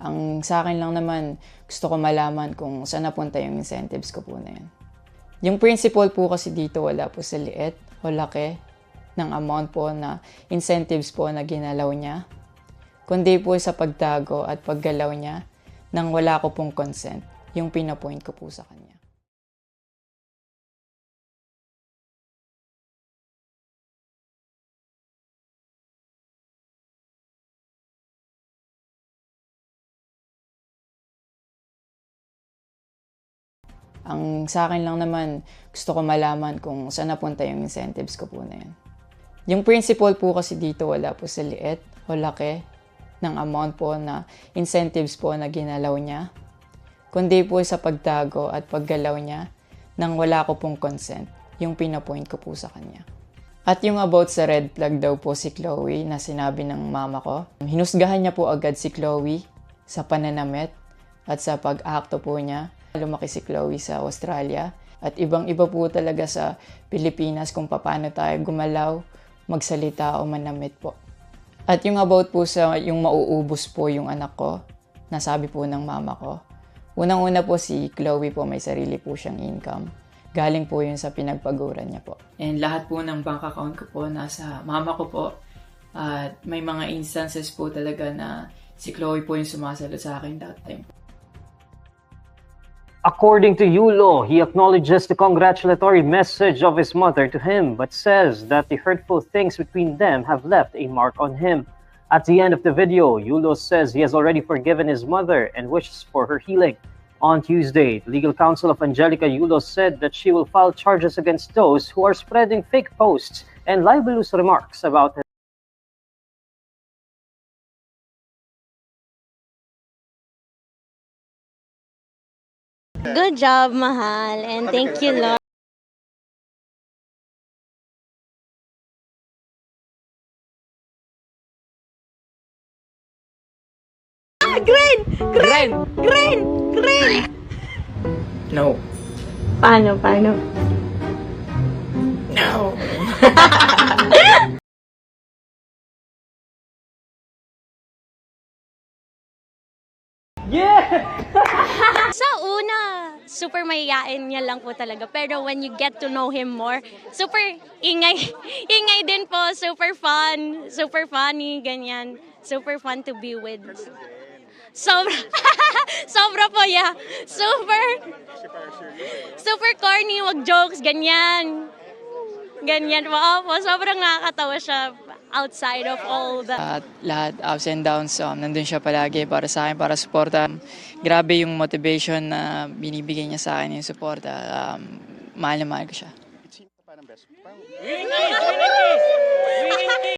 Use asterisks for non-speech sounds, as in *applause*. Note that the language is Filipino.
Ang sa akin lang naman, gusto ko malaman kung saan napunta yung incentives ko po na yun. Yung principle po kasi dito wala po sa liit o laki ng amount po na incentives po na ginalaw niya, kundi po sa pagtago at paggalaw niya nang wala ko pong consent, yung pinapoint ko po sa kanya. Ang sa akin lang naman, gusto ko malaman kung saan napunta yung incentives ko po na yun. Yung principle po kasi dito wala po sa liit o laki ng amount po na incentives po na ginalaw niya, kundi po sa pagtago at paggalaw niya nang wala ko pong consent, yung pinapoint ko po sa kanya. At yung about sa red flag daw po si Chloe na sinabi ng mama ko, hinusgahan niya po agad si Chloe sa pananamit at sa pag-akto po niya. Lumaki si Chloe sa Australia at ibang-iba po talaga sa Pilipinas kung paano tayo gumalaw, magsalita o manamit po. At yung about po sa yung mauubos po yung anak ko, nasabi po ng mama ko. Unang-una po si Chloe po may sarili po siyang income. Galing po yun sa pinagpaguran niya po. And lahat po ng bank account ko po nasa mama ko po. At may mga instances po talaga na si Chloe po yung sumasalot sa akin that time. According to Yulo, he acknowledges the congratulatory message of his mother to him, but says that the hurtful things between them have left a mark on him. At the end of the video, Yulo says he has already forgiven his mother and wishes for her healing. On Tuesday, the legal counsel of Angelica Yulo said that she will file charges against those who are spreading fake posts and libelous remarks about Good job, Mahal. And thank you, Lord. Ah, green! Green! Green! Green! No. Paano, paano? No. *laughs* *laughs* Sa una, super mayayain niya lang po talaga. Pero when you get to know him more, super ingay. *laughs* Ingay din po. Super fun. Super funny. Ganyan. Super fun to be with. Sobra. *laughs* Sobra po, yeah. Super. Super corny. Wag jokes. Ganyan. Ganyan po. Sobrang nakakatawa siya outside of all the At lahat ups and downs, um, nandun siya palagi para sa akin, para suporta. Grabe yung motivation na binibigay niya sa akin yung suporta. Um, mahal na mahal ko siya. Parang best. Parang,